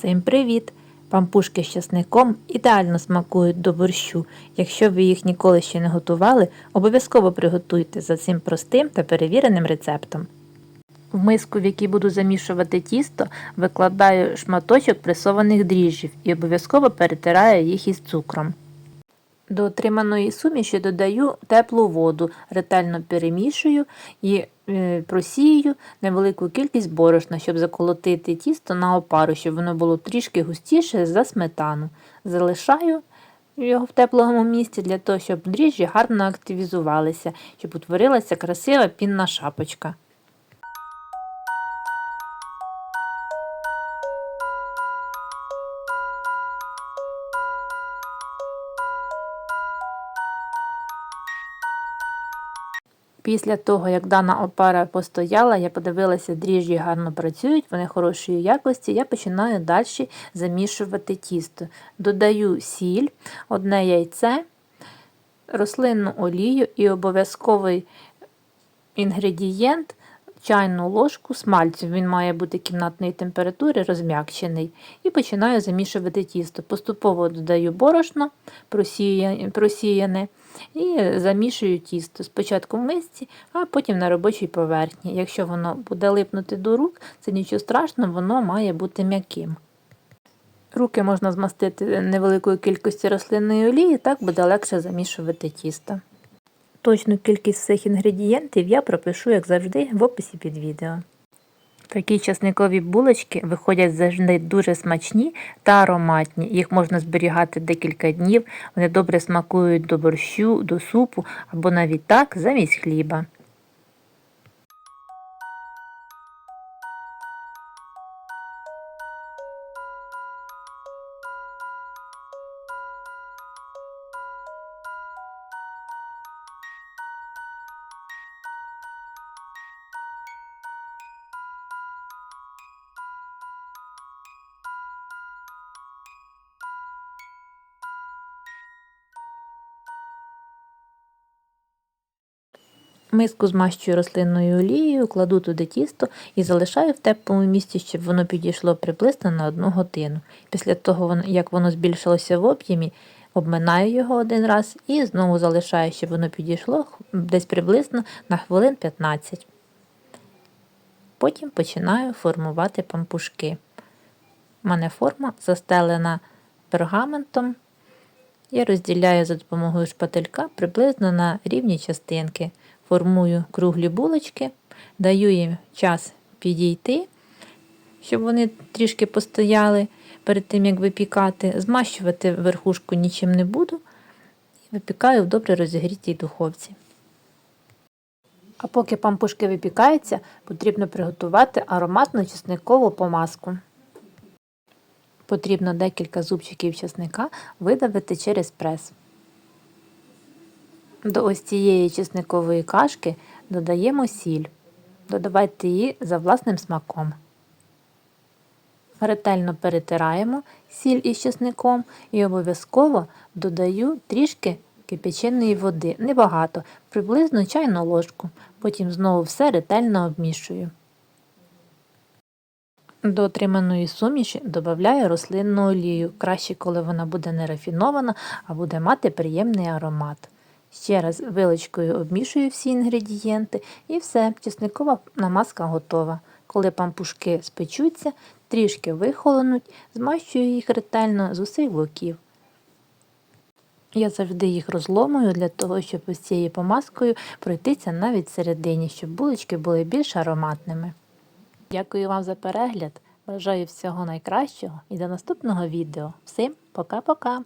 Всім привіт! Пампушки з часником ідеально смакують до борщу. Якщо ви їх ніколи ще не готували, обов'язково приготуйте за цим простим та перевіреним рецептом. В миску, в якій буду замішувати тісто, викладаю шматочок пресованих дріжджів і обов'язково перетираю їх із цукром. До отриманої суміші додаю теплу воду, ретельно перемішую і е, просію невелику кількість борошна, щоб заколотити тісто на опару, щоб воно було трішки густіше за сметану. Залишаю його в теплому місці для того, щоб дріжджі гарно активізувалися, щоб утворилася красива пінна шапочка. Після того, як дана опара постояла, я подивилася, дріжджі гарно працюють, вони хорошої якості. Я починаю далі замішувати тісто. Додаю сіль, одне яйце, рослинну олію і обов'язковий інгредієнт чайну ложку смальцю. Він має бути кімнатної температури, розм'якчений. І починаю замішувати тісто. Поступово додаю борошно просіяне і замішую тісто. Спочатку в мисці, а потім на робочій поверхні. Якщо воно буде липнути до рук, це нічого страшного, воно має бути м'яким. Руки можна змастити невеликою кількістю рослинної олії, так буде легше замішувати тісто. Точну кількість цих інгредієнтів я пропишу, як завжди, в описі під відео. Такі часникові булочки виходять завжди дуже смачні та ароматні. Їх можна зберігати декілька днів, вони добре смакують до борщу, до супу або навіть так замість хліба. Миску змащую рослинною олією, кладу туди тісто і залишаю в теплому місці, щоб воно підійшло приблизно на одну годину. Після того, як воно збільшилося в об'ємі, обминаю його один раз і знову залишаю, щоб воно підійшло десь приблизно на хвилин 15. Потім починаю формувати пампушки. У мене форма застелена пергаментом. Я розділяю за допомогою шпателька приблизно на рівні частинки формую круглі булочки, даю їм час підійти, щоб вони трішки постояли перед тим, як випікати. Змащувати верхушку нічим не буду випікаю в добре розігрітій духовці. А поки пампушки випікаються, потрібно приготувати ароматну чесникову помазку. Потрібно декілька зубчиків чесника видавити через прес. До ось цієї чесникової кашки додаємо сіль. Додавайте її за власним смаком. Ретельно перетираємо сіль із чесником і обов'язково додаю трішки кипяченої води, небагато, приблизно чайну ложку. Потім знову все ретельно обмішую. До отриманої суміші додаю рослинну олію, краще, коли вона буде не рафінована, а буде мати приємний аромат. Ще раз вилочкою обмішую всі інгредієнти і все, чесникова намазка готова. Коли пампушки спечуться, трішки вихолонуть, змащую їх ретельно з усіх боків. Я завжди їх розломую для того, щоб ось цією помазкою пройтися навіть всередині, щоб булочки були більш ароматними. Дякую вам за перегляд. Бажаю всього найкращого і до наступного відео. Всім пока-пока!